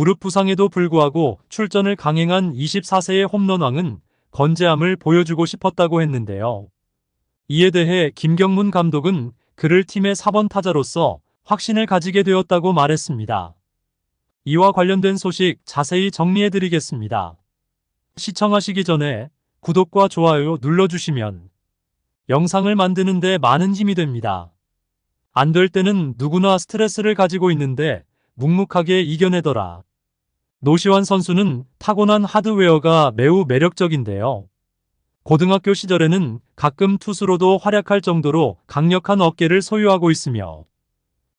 무릎 부상에도 불구하고 출전을 강행한 24세의 홈런왕은 건재함을 보여주고 싶었다고 했는데요. 이에 대해 김경문 감독은 그를 팀의 4번 타자로서 확신을 가지게 되었다고 말했습니다. 이와 관련된 소식 자세히 정리해드리겠습니다. 시청하시기 전에 구독과 좋아요 눌러주시면 영상을 만드는데 많은 힘이 됩니다. 안 될 때는 누구나 스트레스를 가지고 있는데 묵묵하게 이겨내더라. 노시환 선수는 타고난 하드웨어가 매우 매력적인데요. 고등학교 시절에는 가끔 투수로도 활약할 정도로 강력한 어깨를 소유하고 있으며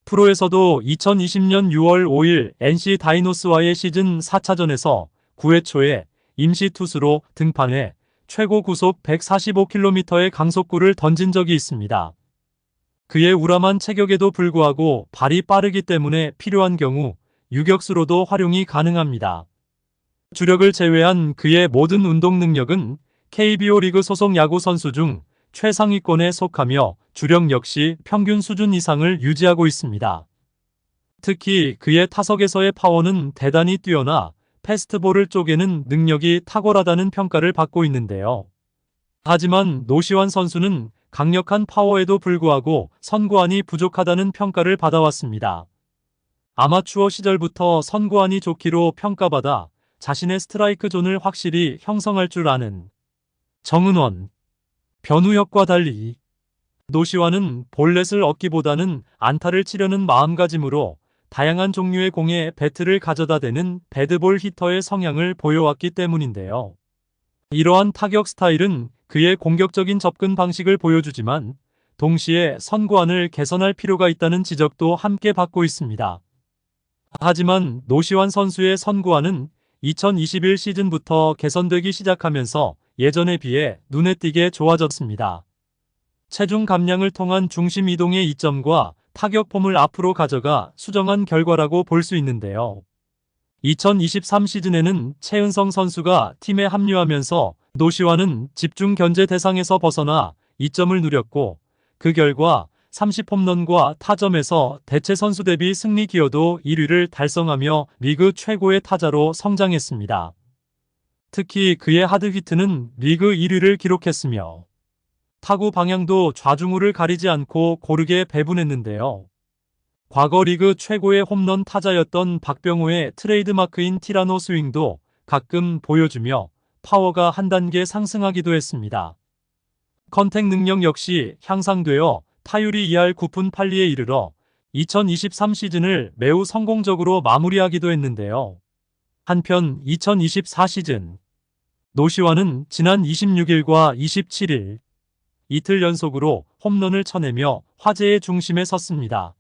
프로에서도 2020년 6월 5일 NC 다이노스와의 시즌 4차전에서 9회 초에 임시 투수로 등판해 최고 구속 145km의 강속구를 던진 적이 있습니다. 그의 우람한 체격에도 불구하고 발이 빠르기 때문에 필요한 경우 유격수로도 활용이 가능합니다. 주력을 제외한 그의 모든 운동 능력은 KBO 리그 소속 야구 선수 중 최상위권에 속하며 주력 역시 평균 수준 이상을 유지하고 있습니다. 특히 그의 타석에서의 파워는 대단히 뛰어나 패스트볼을 쪼개는 능력이 탁월하다는 평가를 받고 있는데요. 하지만 노시환 선수는 강력한 파워에도 불구하고 선구안이 부족하다는 평가를 받아왔습니다. 아마추어 시절부터 선구안이 좋기로 평가받아 자신의 스트라이크 존을 확실히 형성할 줄 아는 정은원, 변우혁과 달리 노시환은 볼넷을 얻기보다는 안타를 치려는 마음가짐으로 다양한 종류의 공에 배트를 가져다 대는 배드볼 히터의 성향을 보여왔기 때문인데요. 이러한 타격 스타일은 그의 공격적인 접근 방식을 보여주지만 동시에 선구안을 개선할 필요가 있다는 지적도 함께 받고 있습니다. 하지만 노시환 선수의 선구안은 2021 시즌부터 개선되기 시작하면서 예전에 비해 눈에 띄게 좋아졌습니다. 체중 감량을 통한 중심 이동의 이점과 타격 폼을 앞으로 가져가 수정한 결과라고 볼 수 있는데요. 2023 시즌에는 최은성 선수가 팀에 합류하면서 노시환은 집중 견제 대상에서 벗어나 이점을 누렸고 그 결과 30홈런과 타점에서 대체 선수 대비 승리 기여도 1위를 달성하며 리그 최고의 타자로 성장했습니다. 특히 그의 하드히트는 리그 1위를 기록했으며 타구 방향도 좌중우를 가리지 않고 고르게 배분했는데요. 과거 리그 최고의 홈런 타자였던 박병호의 트레이드마크인 티라노 스윙도 가끔 보여주며 파워가 한 단계 상승하기도 했습니다. 컨택 능력 역시 향상되어 타율이 2할 9푼 8리에 이르러 2023 시즌을 매우 성공적으로 마무리하기도 했는데요. 한편 2024 시즌 노시환은 지난 26일과 27일 이틀 연속으로 홈런을 쳐내며 화제의 중심에 섰습니다.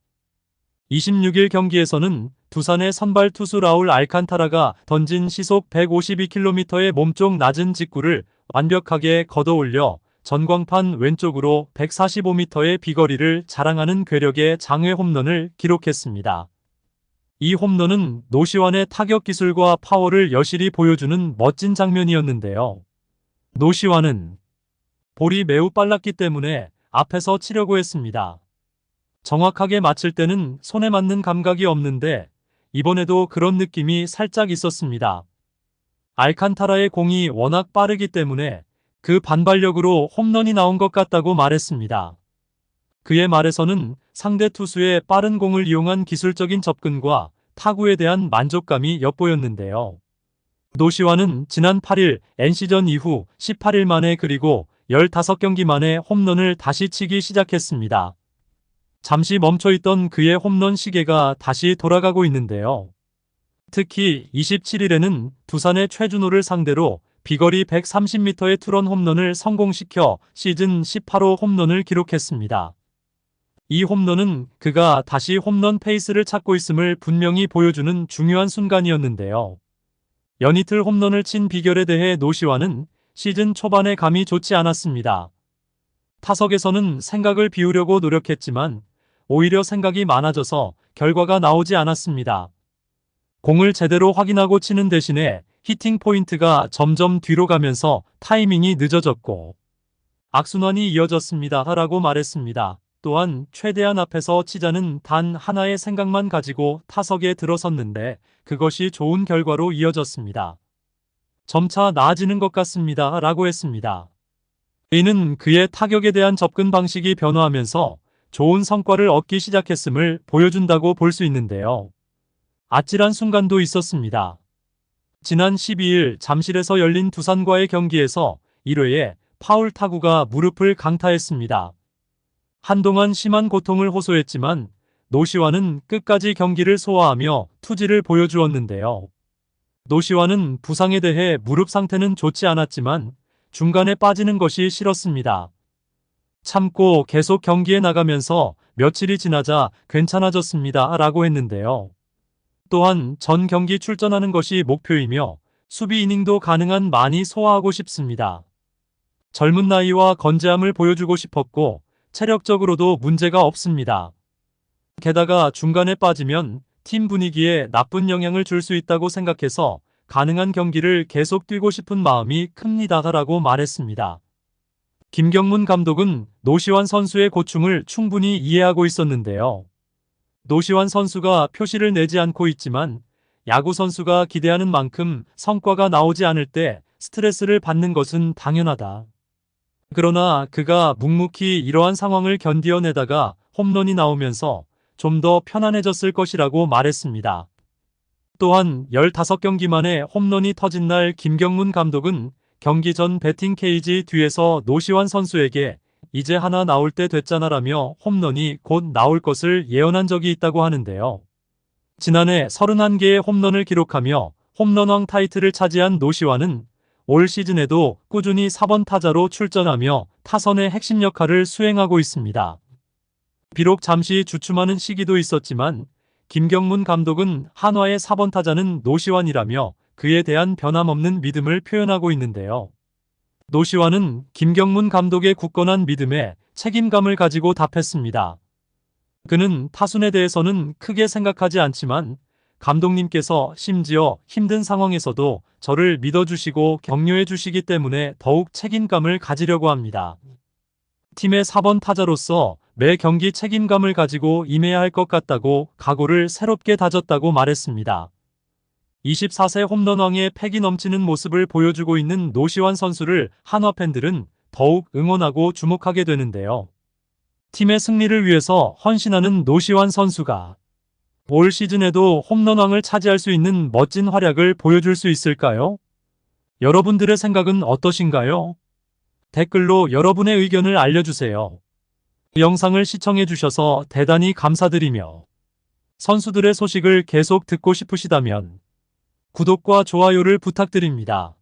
26일 경기에서는 두산의 선발 투수 라울 알칸타라가 던진 시속 152km의 몸쪽 낮은 직구를 완벽하게 걷어올려 전광판 왼쪽으로 145m의 비거리를 자랑하는 괴력의 장외 홈런을 기록했습니다. 이 홈런은 노시환의 타격 기술과 파워를 여실히 보여주는 멋진 장면이었는데요. 노시환은 볼이 매우 빨랐기 때문에 앞에서 치려고 했습니다. 정확하게 맞힐 때는 손에 맞는 감각이 없는데 이번에도 그런 느낌이 살짝 있었습니다. 알칸타라의 공이 워낙 빠르기 때문에 그 반발력으로 홈런이 나온 것 같다고 말했습니다. 그의 말에서는 상대 투수의 빠른 공을 이용한 기술적인 접근과 타구에 대한 만족감이 엿보였는데요. 노시환은 지난 8일 NC전 이후 18일 만에 그리고 15경기 만에 홈런을 다시 치기 시작했습니다. 잠시 멈춰있던 그의 홈런 시계가 다시 돌아가고 있는데요. 특히 27일에는 두산의 최준호를 상대로 비거리 130m의 투런 홈런을 성공시켜 시즌 18호 홈런을 기록했습니다. 이 홈런은 그가 다시 홈런 페이스를 찾고 있음을 분명히 보여주는 중요한 순간이었는데요. 연이틀 홈런을 친 비결에 대해 노시환은 시즌 초반에 감이 좋지 않았습니다. 타석에서는 생각을 비우려고 노력했지만 오히려 생각이 많아져서 결과가 나오지 않았습니다. 공을 제대로 확인하고 치는 대신에 히팅 포인트가 점점 뒤로 가면서 타이밍이 늦어졌고 악순환이 이어졌습니다. 라고 말했습니다. 또한 최대한 앞에서 치자는 단 하나의 생각만 가지고 타석에 들어섰는데 그것이 좋은 결과로 이어졌습니다. 점차 나아지는 것 같습니다. 라고 했습니다. 이는 그의 타격에 대한 접근 방식이 변화하면서 좋은 성과를 얻기 시작했음을 보여준다고 볼 수 있는데요. 아찔한 순간도 있었습니다. 지난 12일 잠실에서 열린 두산과의 경기에서 1회에 파울 타구가 무릎을 강타했습니다. 한동안 심한 고통을 호소했지만 노시와는 끝까지 경기를 소화하며 투지를 보여주었는데요. 노시와는 부상에 대해 무릎 상태는 좋지 않았지만 중간에 빠지는 것이 싫었습니다. 참고 계속 경기에 나가면서 며칠이 지나자 괜찮아졌습니다. 라고 했는데요. 또한 전 경기 출전하는 것이 목표이며 수비 이닝도 가능한 많이 소화하고 싶습니다. 젊은 나이와 건재함을 보여주고 싶었고 체력적으로도 문제가 없습니다. 게다가 중간에 빠지면 팀 분위기에 나쁜 영향을 줄 수 있다고 생각해서 가능한 경기를 계속 뛰고 싶은 마음이 큽니다라고 말했습니다. 김경문 감독은 노시환 선수의 고충을 충분히 이해하고 있었는데요. 노시환 선수가 표시를 내지 않고 있지만 야구 선수가 기대하는 만큼 성과가 나오지 않을 때 스트레스를 받는 것은 당연하다. 그러나 그가 묵묵히 이러한 상황을 견디어내다가 홈런이 나오면서 좀 더 편안해졌을 것이라고 말했습니다. 또한 15경기 만에 홈런이 터진 날 김경문 감독은 경기 전 배팅 케이지 뒤에서 노시환 선수에게 이제 하나 나올 때 됐잖아라며 홈런이 곧 나올 것을 예언한 적이 있다고 하는데요. 지난해 31개의 홈런을 기록하며 홈런왕 타이틀을 차지한 노시환은 올 시즌에도 꾸준히 4번 타자로 출전하며 타선의 핵심 역할을 수행하고 있습니다. 비록 잠시 주춤하는 시기도 있었지만 김경문 감독은 한화의 4번 타자는 노시환이라며 그에 대한 변함없는 믿음을 표현하고 있는데요. 노시환은 김경문 감독의 굳건한 믿음에 책임감을 가지고 답했습니다. 그는 타순에 대해서는 크게 생각하지 않지만 감독님께서 심지어 힘든 상황에서도 저를 믿어주시고 격려해 주시기 때문에 더욱 책임감을 가지려고 합니다. 팀의 4번 타자로서 매 경기 책임감을 가지고 임해야 할 것 같다고 각오를 새롭게 다졌다고 말했습니다. 24세 홈런왕의 패기 넘치는 모습을 보여주고 있는 노시환 선수를 한화 팬들은 더욱 응원하고 주목하게 되는데요. 팀의 승리를 위해서 헌신하는 노시환 선수가 올 시즌에도 홈런왕을 차지할 수 있는 멋진 활약을 보여줄 수 있을까요? 여러분들의 생각은 어떠신가요? 댓글로 여러분의 의견을 알려주세요. 영상을 시청해주셔서 대단히 감사드리며 선수들의 소식을 계속 듣고 싶으시다면 구독과 좋아요를 부탁드립니다.